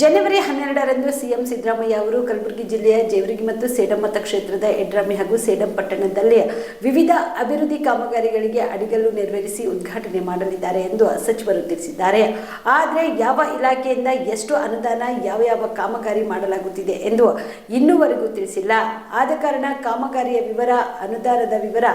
ಜನವರಿ ಹನ್ನೆರಡರಂದು ಸಿಎಂ ಸಿದ್ದರಾಮಯ್ಯ ಅವರು ಕಲಬುರಗಿ ಜಿಲ್ಲೆಯ ಜೇವರಿಗಿ ಮತ್ತು ಸೇಡಮ್ಮ ಕ್ಷೇತ್ರದ ಎಡ್ರಾಮಿ ಹಾಗೂ ಸೇಡಂ ಪಟ್ಟಣದಲ್ಲಿ ವಿವಿಧ ಅಭಿವೃದ್ಧಿ ಕಾಮಗಾರಿಗಳಿಗೆ ಅಡಿಗಲ್ಲು ನೆರವೇರಿಸಿ ಉದ್ಘಾಟನೆ ಮಾಡಲಿದ್ದಾರೆ ಎಂದು ಸಚಿವರು ತಿಳಿಸಿದ್ದಾರೆ. ಆದರೆ ಯಾವ ಇಲಾಖೆಯಿಂದ ಎಷ್ಟು ಅನುದಾನ, ಯಾವ ಯಾವ ಕಾಮಗಾರಿ ಮಾಡಲಾಗುತ್ತಿದೆ ಎಂದು ಇನ್ನೂವರೆಗೂ ತಿಳಿಸಿಲ್ಲ. ಆದ ಕಾರಣ ಕಾಮಗಾರಿಯ ವಿವರ, ಅನುದಾನದ ವಿವರ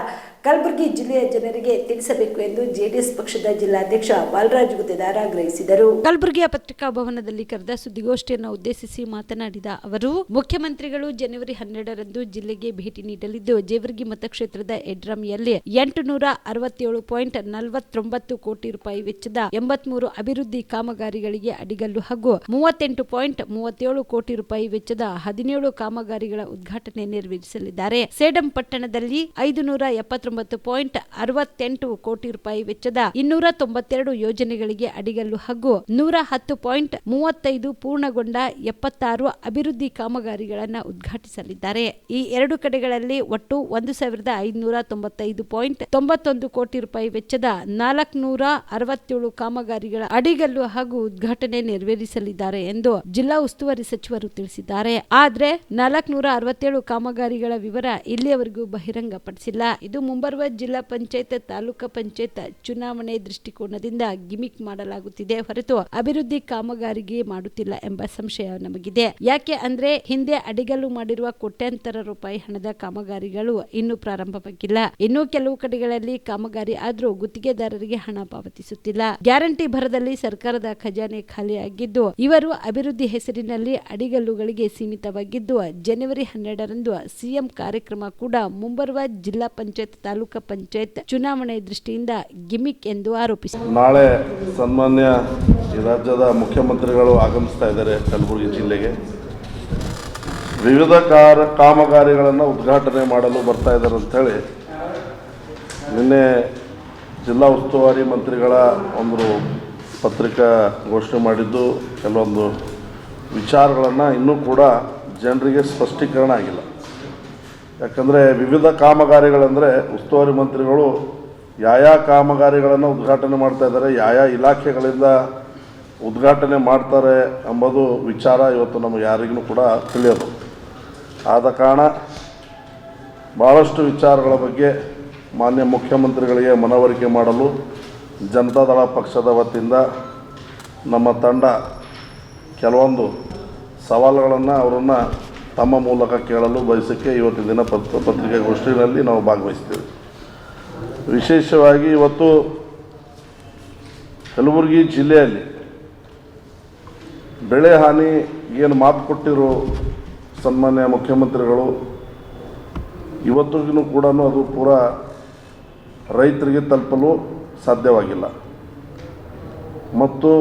ಕಲಬುರಗಿ ಜಿಲ್ಲೆಯ ಜನರಿಗೆ ತಿಳಿಸಬೇಕು ಎಂದು ಜೆಡಿಎಸ್ ಪಕ್ಷದ ಜಿಲ್ಲಾಧ್ಯಕ್ಷ ಬಾಲರಾಜ್ ಗುತ್ತೇದಾರ್ ಆಗ್ರಹಿಸಿದರು. ಕಲಬುರಗಿಯ ಪತ್ರಿಕಾ ಭವನದಲ್ಲಿ ಕರೆದ ಸುದ್ದಿಗೋಷ್ಠಿಯನ್ನು ಉದ್ದೇಶಿಸಿ ಮಾತನಾಡಿದ ಅವರು, ಮುಖ್ಯಮಂತ್ರಿಗಳು ಜನವರಿ ಹನ್ನೆರಡರಂದು ಜಿಲ್ಲೆಗೆ ಭೇಟಿ ನೀಡಲಿದ್ದು, ಜೇವರ್ಗಿ ಮತಕ್ಷೇತ್ರದ ಎಡ್ರಮಿಯಲ್ಲಿ ಎಂಟು ನೂರ ಅರವತ್ತೇಳು ಪಾಯಿಂಟ್ ನಲವತ್ತೊಂಬತ್ತು ಕೋಟಿ ರೂಪಾಯಿ ವೆಚ್ಚದ ಎಂಬತ್ಮೂರು ಅಭಿವೃದ್ಧಿ ಕಾಮಗಾರಿಗಳಿಗೆ ಅಡಿಗಲ್ಲು ಹಾಗೂ ಮೂವತ್ತೆಂಟು ಪಾಯಿಂಟ್ ಮೂವತ್ತೇಳು ಕೋಟಿ ರೂಪಾಯಿ ವೆಚ್ಚದ ಹದಿನೇಳು ಕಾಮಗಾರಿಗಳ ಉದ್ಘಾಟನೆ ನೆರವೇರಿಸಲಿದ್ದಾರೆ. ಸೇಡಂ ಪಟ್ಟಣದಲ್ಲಿ ಐದು ನೂರ ಎಪ್ಪತ್ತೊಂಬತ್ತು ಪಾಯಿಂಟ್ ಅರವತ್ತೆಂಟು ಕೋಟಿ ರೂಪಾಯಿ ವೆಚ್ಚದ ಇನ್ನೂರ ತೊಂಬತ್ತೆರಡು ಯೋಜನೆಗಳಿಗೆ ಅಡಿಗಲ್ಲು ಹಾಗೂ ನೂರ ಹತ್ತು ಪಾಯಿಂಟ್ ಮೂವತ್ತೈದು ಪೂರ್ಣಗೊಂಡ ಎಪ್ಪತ್ತಾರು ಅಭಿವೃದ್ಧಿ ಕಾಮಗಾರಿಗಳನ್ನು ಉದ್ಘಾಟಿಸಲಿದ್ದಾರೆ. ಈ ಎರಡು ಕಡೆಗಳಲ್ಲಿ ಒಟ್ಟು ಒಂದು ಸಾವಿರದ ಐದುನೂರ ತೊಂಬತ್ತೈದು ಪಾಯಿಂಟ್ ತೊಂಬತ್ತೊಂದು ಕೋಟಿ ರೂಪಾಯಿ ವೆಚ್ಚದ ನಾಲ್ಕುನೂರ ಅರವತ್ತೇಳು ಕಾಮಗಾರಿಗಳ ಅಡಿಗಲ್ಲು ಹಾಗೂ ಉದ್ಘಾಟನೆ ನೆರವೇರಿಸಲಿದ್ದಾರೆ ಎಂದು ಜಿಲ್ಲಾ ಉಸ್ತುವಾರಿ ಸಚಿವರು ತಿಳಿಸಿದ್ದಾರೆ. ಆದ್ರೆ ನಾಲ್ಕುನೂರ ಅರವತ್ತೇಳು ಕಾಮಗಾರಿಗಳ ವಿವರ ಇಲ್ಲಿಯವರೆಗೂ ಬಹಿರಂಗಪಡಿಸಿಲ್ಲ. ಇದು ಮುಂಬರುವ ಜಿಲ್ಲಾ ಪಂಚಾಯತ್, ತಾಲೂಕಾ ಪಂಚಾಯತ್ ಚುನಾವಣೆ ದೃಷ್ಟಿಕೋನದಿಂದ ಗಿಮಿಕ್ ಮಾಡಲಾಗುತ್ತಿದೆ ಹೊರತು ಅಭಿವೃದ್ಧಿ ಕಾಮಗಾರಿಗೆ ಮಾಡುತ್ತಿಲ್ಲ ಎಂಬ ಸಂಶಯ ನಮಗಿದೆ. ಯಾಕೆ ಅಂದ್ರೆ ಹಿಂದೆ ಅಡಿಗಲ್ಲು ಮಾಡಿರುವ ಕೋಟ್ಯಾಂತರ ರೂಪಾಯಿ ಹಣದ ಕಾಮಗಾರಿಗಳು ಇನ್ನೂ ಪ್ರಾರಂಭವಾಗಿಲ್ಲ. ಇನ್ನೂ ಕೆಲವು ಕಡೆಗಳಲ್ಲಿ ಕಾಮಗಾರಿ ಆದರೂ ಗುತ್ತಿಗೆದಾರರಿಗೆ ಹಣ ಪಾವತಿಸುತ್ತಿಲ್ಲ. ಗ್ಯಾರಂಟಿ ಭರದಲ್ಲಿ ಸರ್ಕಾರದ ಖಜಾನೆ ಖಾಲಿಯಾಗಿದ್ದು, ಇವರು ಅಭಿವೃದ್ಧಿ ಹೆಸರಿನಲ್ಲಿ ಅಡಿಗಲ್ಲುಗಳಿಗೆ ಸೀಮಿತವಾಗಿದ್ದು, ಜನವರಿ ಹನ್ನೆರಡರಂದು ಸಿಎಂ ಕಾರ್ಯಕ್ರಮ ಕೂಡ ಮುಂಬರುವ ಜಿಲ್ಲಾ ಪಂಚಾಯತ್ ತಾಲೂಕಾ ಪಂಚಾಯತ್ ಚುನಾವಣೆ ದೃಷ್ಟಿಯಿಂದ ಗಿಮಿಕ್ ಎಂದು ಆರೋಪಿಸಿದರು ನಾಳೆ ಸನ್ಮಾನ್ಯ ರಾಜ್ಯದ ಮುಖ್ಯಮಂತ್ರಿಗಳು ಆಗಮಿಸ್ತಾ ಇದ್ದಾರೆ ಕಲಬುರಗಿ ಜಿಲ್ಲೆಗೆ. ವಿವಿಧ ಕಾರ, ಕಾಮಗಾರಿಗಳನ್ನು ಉದ್ಘಾಟನೆ ಮಾಡಲು ಬರ್ತಾ ಇದ್ದಾರೆ ಅಂಥೇಳಿ ನಿನ್ನೆ ಜಿಲ್ಲಾ ಉಸ್ತುವಾರಿ ಮಂತ್ರಿಗಳ ಒಂದು ಪತ್ರಿಕಾ ಘೋಷಣೆ ಮಾಡಿದ್ದು, ಕೆಲವೊಂದು ವಿಚಾರಗಳನ್ನು ಇನ್ನೂ ಕೂಡ ಜನರಿಗೆ ಸ್ಪಷ್ಟೀಕರಣ ಆಗಿಲ್ಲ. ಯಾಕಂದರೆ ವಿವಿಧ ಕಾಮಗಾರಿಗಳಂದರೆ ಉಸ್ತುವಾರಿ ಮಂತ್ರಿಗಳು ಯಾವ ಕಾಮಗಾರಿಗಳನ್ನು ಉದ್ಘಾಟನೆ ಮಾಡ್ತಾ ಇದ್ದಾರೆ ಯಾವ ಇಲಾಖೆಗಳಿಂದ ಉದ್ಘಾಟನೆ ಮಾಡ್ತಾರೆ ಎಂಬುದು ವಿಚಾರ ಇವತ್ತು ನಮಗೆ ಯಾರಿಗೂ ಕೂಡ ತಿಳಿಯೋದು. ಆದ ಕಾರಣ ಭಾಳಷ್ಟು ವಿಚಾರಗಳ ಬಗ್ಗೆ ಮಾನ್ಯ ಮುಖ್ಯಮಂತ್ರಿಗಳಿಗೆ ಮನವರಿಕೆ ಮಾಡಲು ಜನತಾದಳ ಪಕ್ಷದ ವತಿಯಿಂದ ನಮ್ಮ ತಂಡ ಕೆಲವೊಂದು ಸವಾಲುಗಳನ್ನು ಅವರನ್ನು ತಮ್ಮ ಮೂಲಕ ಕೇಳಲು ಬಯಸಕ್ಕೆ ಇವತ್ತಿನ ದಿನ ಪತ್ರ ಪತ್ರಿಕಾಗೋಷ್ಠಿಯಲ್ಲಿ ನಾವು ಭಾಗವಹಿಸ್ತೀವಿ. ವಿಶೇಷವಾಗಿ ಇವತ್ತು ಕಲಬುರಗಿ ಜಿಲ್ಲೆಯಲ್ಲಿ ಬೆಳೆ ಹಾನಿ, ಏನು ಮಾತು ಕೊಟ್ಟಿರೋ ಸನ್ಮಾನ್ಯ ಮುಖ್ಯಮಂತ್ರಿಗಳು, ಇವತ್ತಿಗೂ ಕೂಡ ಅದು ಪೂರ ರೈತರಿಗೆ ತಲುಪಲು ಸಾಧ್ಯವಾಗಿಲ್ಲ. ಮತ್ತು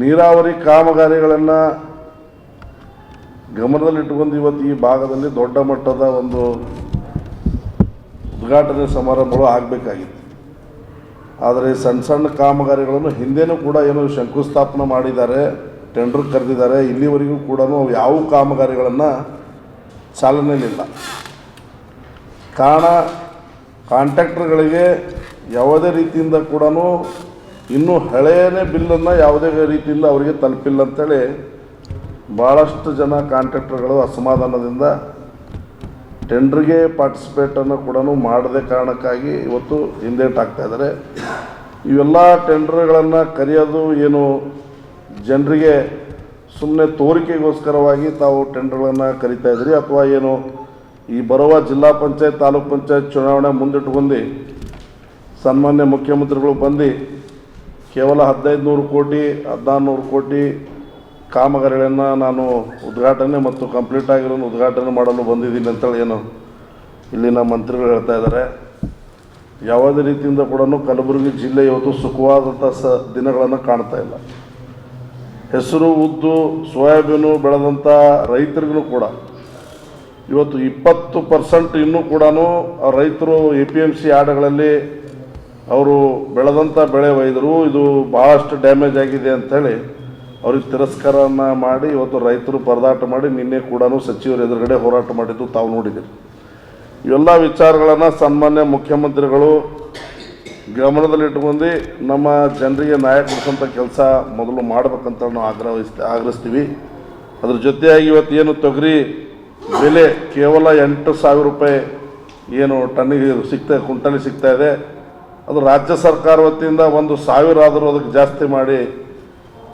ನೀರಾವರಿ ಕಾಮಗಾರಿಗಳನ್ನು ಗಮನದಲ್ಲಿಟ್ಟುಕೊಂಡು ಇವತ್ತು ಈ ಭಾಗದಲ್ಲಿ ದೊಡ್ಡ ಮಟ್ಟದ ಒಂದು ಉದ್ಘಾಟನೆ ಸಮಾರಂಭಗಳು ಆಗಬೇಕಾಗಿತ್ತು. ಆದರೆ ಸಣ್ಣ ಸಣ್ಣ ಕಾಮಗಾರಿಗಳನ್ನು ಹಿಂದೆನೂ ಕೂಡ ಏನು ಶಂಕುಸ್ಥಾಪನೆ ಮಾಡಿದ್ದಾರೆ ಟೆಂಡರ್ ಕರೆದಿದ್ದಾರೆ, ಇಲ್ಲಿವರೆಗೂ ಕೂಡ ಯಾವ ಕಾಮಗಾರಿಗಳನ್ನು ಚಾಲನೆಯಲ್ಲಿಲ್ಲ. ಕಾರಣ ಕಾಂಟ್ರಾಕ್ಟರ್ಗಳಿಗೆ ಯಾವುದೇ ರೀತಿಯಿಂದ ಕೂಡ ಇನ್ನೂ ಹಳೆಯನೇ ಬಿಲ್ಲನ್ನು ಯಾವುದೇ ರೀತಿಯಿಂದ ಅವರಿಗೆ ತಲುಪಿಲ್ಲ ಅಂತೇಳಿ ಭಾಳಷ್ಟು ಜನ ಕಾಂಟ್ರಾಕ್ಟರ್ಗಳು ಅಸಮಾಧಾನದಿಂದ ಟೆಂಡ್ರಿಗೆ ಪಾರ್ಟಿಸಿಪೇಟನ್ನು ಕೂಡ ಮಾಡದೆ ಕಾರಣಕ್ಕಾಗಿ ಇವತ್ತು ಹಿಂದೇಟಾಗ್ತಾ ಇದ್ದಾರೆ. ಇವೆಲ್ಲ ಟೆಂಡರ್ಗಳನ್ನು ಕರೆಯೋದು ಏನು ಜನರಿಗೆ ಸುಮ್ಮನೆ ತೋರಿಕೆಗೋಸ್ಕರವಾಗಿ ತಾವು ಟೆಂಡರ್ಗಳನ್ನು ಕರಿತಾ ಇದ್ರಿ ಅಥವಾ ಏನು ಈ ಬರುವ ಜಿಲ್ಲಾ ಪಂಚಾಯತ್, ತಾಲೂಕ್ ಪಂಚಾಯತ್ ಚುನಾವಣೆ ಮುಂದಿಟ್ಕೊಂಡು ಸನ್ಮಾನ್ಯ ಮುಖ್ಯಮಂತ್ರಿಗಳು ಬಂದು ಕೇವಲ ಹದಿನೈದು ನೂರು ಕೋಟಿ, ಹದಿನಾರು ನೂರು ಕೋಟಿ ಕಾಮಗಾರಿಗಳನ್ನು ನಾನು ಉದ್ಘಾಟನೆ ಮತ್ತು ಕಂಪ್ಲೀಟ್ ಆಗಿರೋ ಉದ್ಘಾಟನೆ ಮಾಡಲು ಬಂದಿದ್ದೀನಿ ಅಂತೇಳಿ ಏನು ಇಲ್ಲಿನ ಮಂತ್ರಿಗಳು ಹೇಳ್ತಾ ಇದ್ದಾರೆ. ಯಾವುದೇ ರೀತಿಯಿಂದ ಕೂಡ ಕಲಬುರಗಿ ಜಿಲ್ಲೆ ಇವತ್ತು ಸುಖವಾದಂಥ ಸ ದಿನಗಳನ್ನು ಕಾಣ್ತಾ ಇಲ್ಲ. ಹೆಸರು, ಉದ್ದು, ಸೋಯಾಬೀನು ಬೆಳೆದಂಥ ರೈತರಿಗೂ ಕೂಡ ಇವತ್ತು ಇಪ್ಪತ್ತು ಪರ್ಸೆಂಟ್ ಇನ್ನೂ ಕೂಡ ರೈತರು ಎ ಪಿ ಎಂ ಸಿ ಆಡುಗಳಲ್ಲಿ ಅವರು ಬೆಳೆದಂಥ ಬೆಳೆ ಒಯ್ದರು. ಇದು ಭಾಳಷ್ಟು ಡ್ಯಾಮೇಜ್ ಆಗಿದೆ ಅಂಥೇಳಿ ಅವ್ರಿಗೆ ತಿರಸ್ಕಾರನ ಮಾಡಿ ಇವತ್ತು ರೈತರು ಪರದಾಟ ಮಾಡಿ ನಿನ್ನೆ ಕೂಡ ಸಚಿವರ ಎದುರುಗಡೆ ಹೋರಾಟ ಮಾಡಿದ್ದು ತಾವು ನೋಡಿದ್ದೀರಿ. ಇವೆಲ್ಲ ವಿಚಾರಗಳನ್ನು ಸನ್ಮಾನ್ಯ ಮುಖ್ಯಮಂತ್ರಿಗಳು ಗಮನದಲ್ಲಿಟ್ಟುಕೊಂಡು ನಮ್ಮ ಜನರಿಗೆ ನ್ಯಾಯ ಕೊಡಿಸೋಂಥ ಕೆಲಸ ಮೊದಲು ಮಾಡಬೇಕಂತ ನಾವು ಆಗ್ರಹಿಸ್ ಆಗ್ರಹಿಸ್ತೀವಿ. ಅದ್ರ ಜೊತೆಯಾಗಿ ಇವತ್ತು ಏನು ತೊಗರಿ ಬೆಲೆ ಕೇವಲ ಎಂಟು ಸಾವಿರ ರೂಪಾಯಿ ಏನು ಟನ್ನಿಗೆ ಸಿಗ್ತಾ ಕುಂಟಲಿ ಸಿಗ್ತಾ ಇದೆ. ಅದು ರಾಜ್ಯ ಸರ್ಕಾರ ವತಿಯಿಂದ ಒಂದು ಸಾವಿರ ಆದರೂ ಅದಕ್ಕೆ ಜಾಸ್ತಿ ಮಾಡಿ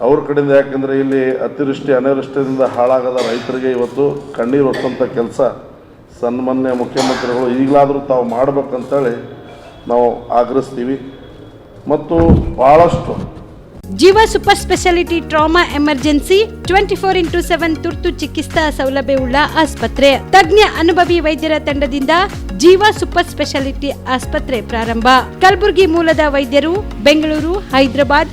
ಅವ್ರ ಕಡೆಯಿಂದ ಯಾಕಂದರೆ ಇಲ್ಲಿ ಅತಿವೃಷ್ಟಿ, ಅನಾವೃಷ್ಟಿಯಿಂದ ಹಾಳಾಗದ ರೈತರಿಗೆ ಇವತ್ತು ಕಣ್ಣೀರು ಹೊತ್ತಂಥ ಕೆಲಸ ಸನ್ಮಾನ್ಯ ಮುಖ್ಯಮಂತ್ರಿಗಳು ಈಗಲಾದರೂ ತಾವು ಮಾಡಬೇಕಂತೇಳಿ ನಾವು ಆಗ್ರಹಿಸ್ತೀವಿ. ಮತ್ತು ಭಾಳಷ್ಟು Jeeva super speciality trauma emergency twenty four into seven ತುರ್ತು ಚಿಕಿತ್ಸಾ ಸೌಲಭ್ಯವುಳ್ಳ ಆಸ್ಪತ್ರೆ. ತಜ್ಞ ಅನುಭವಿ ವೈದ್ಯರ ತಂಡದಿಂದ ಜೀವ ಸೂಪರ್ ಸ್ಪೆಷಾಲಿಟಿ ಆಸ್ಪತ್ರೆ ಪ್ರಾರಂಭ. ಕಲಬುರಗಿ ಮೂಲದ ವೈದ್ಯರು, ಬೆಂಗಳೂರು, ಹೈದರಾಬಾದ್